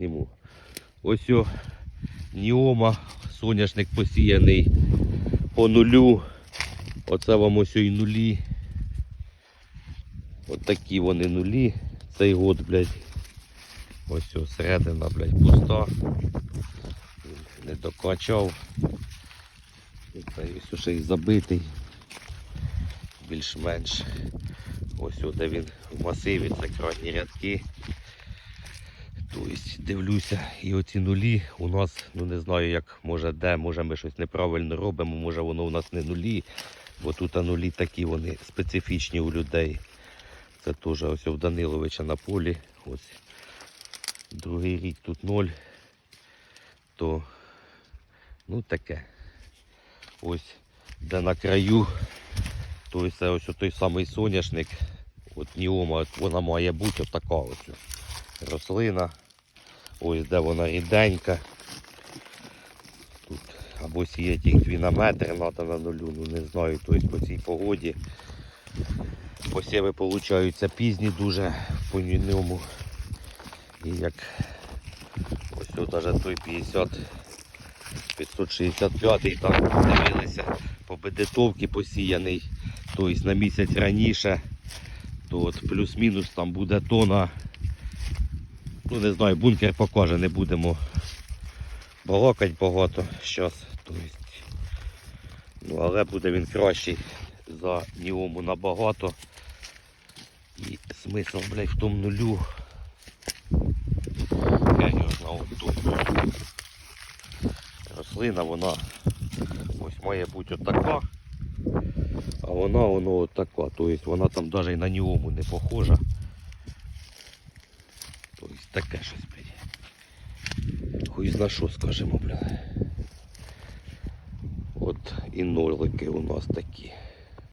Йому. Ось Ніома, соняшник посіяний по нулю. Оце вам ось і нулі. От такі вони нулі. Цей год, блядь. Ось о, середина, блядь, пуста. Не докачав. Ось ще й забитий. Більш-менш. Ось о, де він в масиві, це крайні рядки. Тобто дивлюся, і оці нулі у нас, ну не знаю як, може де, може ми щось неправильно робимо, може воно у нас не нулі, бо тут а нулі такі вони специфічні у людей. Це теж ось у Даниловича на полі. Ось другий рік тут ноль. То ну таке. Ось де на краю, то це ось той самий соняшник. От Ніома, от вона має бути отака ось рослина. Ось де вона ріденька. Тут або сіять їх 2 на метр, треба на нулю, ну не знаю, тобто по цій погоді. Посіви получаються пізні дуже по ньому. І як ось тут навіть той 50 565 там дивилися по бедетовці посіяний, тобто на місяць раніше, то от плюс-мінус там буде тона. Ну не знаю, бункер покаже, не будемо балакати багато зараз. Ну, але буде він кращий за Ніому набагато. І смисл, блядь, в тому нулю. Рослина, вона ось має бути отака. А вона воно отака. Тобто вона там навіть на Ніому не похожа. Таке щось, блядь. Хуй зна що скажемо, блядь. От і нолики у нас такі.